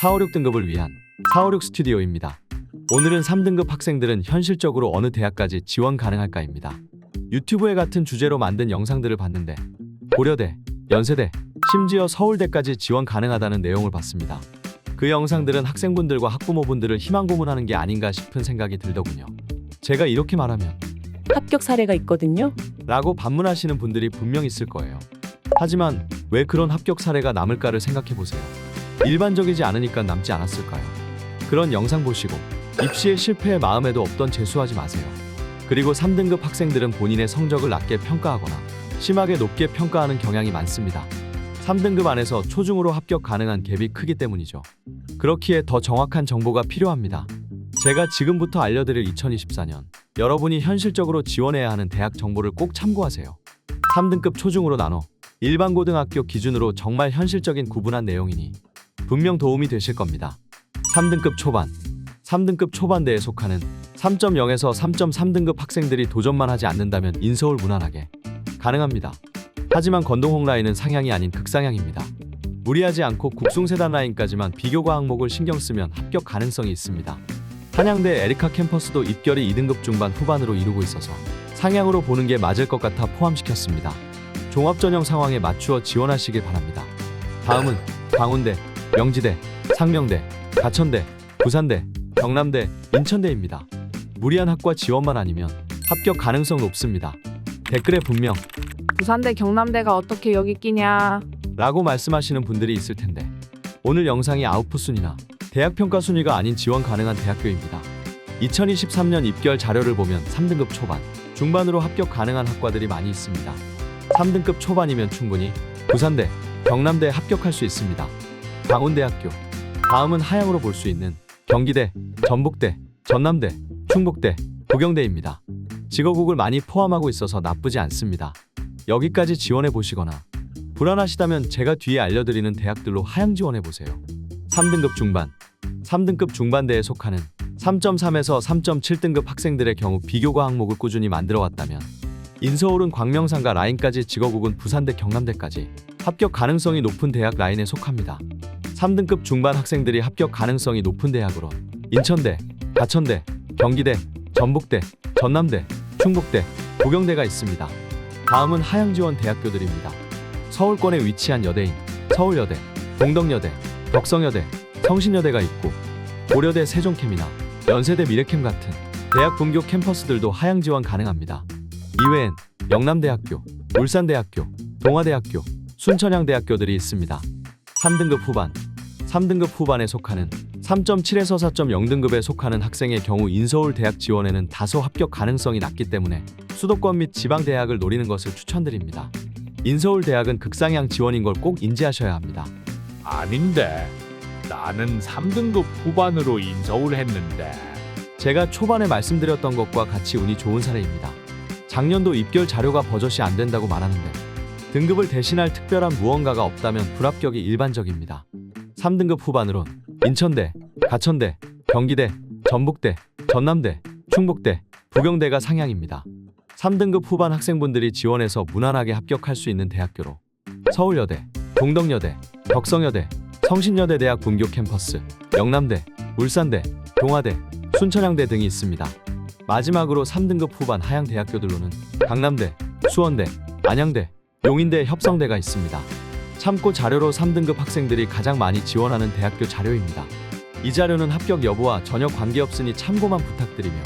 456 등급을 위한 456 스튜디오입니다. 오늘은 3등급 학생들은 현실적으로 어느 대학까지 지원 가능할까입니다. 유튜브에 같은 주제로 만든 영상들을 봤는데 고려대, 연세대, 심지어 서울대까지 지원 가능하다는 내용을 봤습니다. 그 영상들은 학생분들과 학부모분들을 희망 고문하는 게 아닌가 싶은 생각이 들더군요. 제가 이렇게 말하면 합격 사례가 있거든요. 라고 반문하시는 분들이 분명 있을 거예요. 하지만 왜 그런 합격 사례가 남을까를 생각해 보세요. 일반적이지 않으니까 남지 않았을까요? 그런 영상 보시고 입시의 실패에 마음에도 없던 재수하지 마세요. 그리고 3등급 학생들은 본인의 성적을 낮게 평가하거나 심하게 높게 평가하는 경향이 많습니다. 3등급 안에서 초중으로 합격 가능한 갭이 크기 때문이죠. 그렇기에 더 정확한 정보가 필요합니다. 제가 지금부터 알려드릴 2024년 여러분이 현실적으로 지원해야 하는 대학 정보를 꼭 참고하세요. 3등급 초중으로 나눠 일반 고등학교 기준으로 정말 현실적인 구분한 내용이니 분명 도움이 되실 겁니다. 3등급 초반 3등급 초반대에 속하는 3.0에서 3.3등급 학생들이 도전만 하지 않는다면 인서울 무난하게 가능합니다. 하지만 건동홍 라인은 상향이 아닌 극상향입니다. 무리하지 않고 국숭세단 라인까지만 비교과 항목을 신경 쓰면 합격 가능성이 있습니다. 한양대 에리카 캠퍼스도 입결이 2등급 중반 후반으로 이루고 있어서 상향으로 보는 게 맞을 것 같아 포함시켰습니다. 종합 전형 상황에 맞추어 지원하시길 바랍니다. 다음은 광운대, 명지대, 상명대, 가천대, 부산대, 경남대, 인천대입니다. 무리한 학과 지원만 아니면 합격 가능성 높습니다. 댓글에 분명 부산대 경남대가 어떻게 여기 끼냐 라고 말씀하시는 분들이 있을 텐데 오늘 영상이 아웃풋 순위나 대학 평가 순위가 아닌 지원 가능한 대학교입니다. 2023년 입결 자료를 보면 3등급 초반, 중반으로 합격 가능한 학과들이 많이 있습니다. 3등급 초반이면 충분히 부산대, 경남대에 합격할 수 있습니다. 강원대학교, 다음은 하향으로 볼 수 있는 경기대, 전북대, 전남대, 충북대, 부경대입니다. 직업국을 많이 포함하고 있어서 나쁘지 않습니다. 여기까지 지원해 보시거나 불안하시다면 제가 뒤에 알려드리는 대학들로 하향 지원해 보세요. 3등급 중반, 3등급 중반대에 속하는 3.3에서 3.7등급 학생들의 경우 비교과 항목을 꾸준히 만들어 왔다면 인서울은 광명상과 라인까지 직업국은 부산대 경남대까지 합격 가능성이 높은 대학 라인에 속합니다. 3등급 중반 학생들이 합격 가능성이 높은 대학으로 인천대, 가천대, 경기대, 전북대, 전남대, 충북대, 부경대가 있습니다. 다음은 하향 지원 대학교들입니다. 서울권에 위치한 여대인 서울여대, 동덕여대, 덕성여대, 성신여대가 있고 고려대 세종캠이나 연세대 미래캠 같은 대학 분교 캠퍼스들도 하향 지원 가능합니다. 이외엔 영남대학교, 울산대학교, 동아대학교, 순천향대학교들이 있습니다. 3등급 후반, 3등급 후반에 속하는 3.7에서 4.0등급에 속하는 학생의 경우 인서울 대학 지원에는 다소 합격 가능성이 낮기 때문에 수도권 및 지방 대학을 노리는 것을 추천드립니다. 인서울 대학은 극상향 지원인 걸 꼭 인지하셔야 합니다. 아닌데 나는 3등급 후반으로 인서울 했는데 제가 초반에 말씀드렸던 것과 같이 운이 좋은 사례입니다. 작년도 입결 자료가 버젓이 안 된다고 말하는데 등급을 대신할 특별한 무언가가 없다면 불합격이 일반적입니다. 3등급 후반으론 인천대, 가천대, 경기대, 전북대, 전남대, 충북대, 부경대가 상향입니다. 3등급 후반 학생분들이 지원해서 무난하게 합격할 수 있는 대학교로 서울여대, 동덕여대, 덕성여대, 성신여대 대학 분교 캠퍼스, 영남대, 울산대, 동아대, 순천향대 등이 있습니다. 마지막으로 3등급 후반 하향 대학교들로는 강남대, 수원대, 안양대, 용인대, 협성대가 있습니다. 참고 자료로 3등급 학생들이 가장 많이 지원하는 대학교 자료입니다. 이 자료는 합격 여부와 전혀 관계없으니 참고만 부탁드리며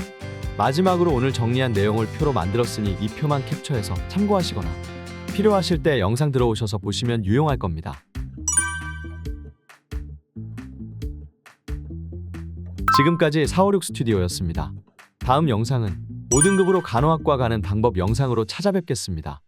마지막으로 오늘 정리한 내용을 표로 만들었으니 이 표만 캡처해서 참고하시거나 필요하실 때 영상 들어오셔서 보시면 유용할 겁니다. 지금까지 456 스튜디오였습니다. 다음 영상은 5등급으로 간호학과 가는 방법 영상으로 찾아뵙겠습니다.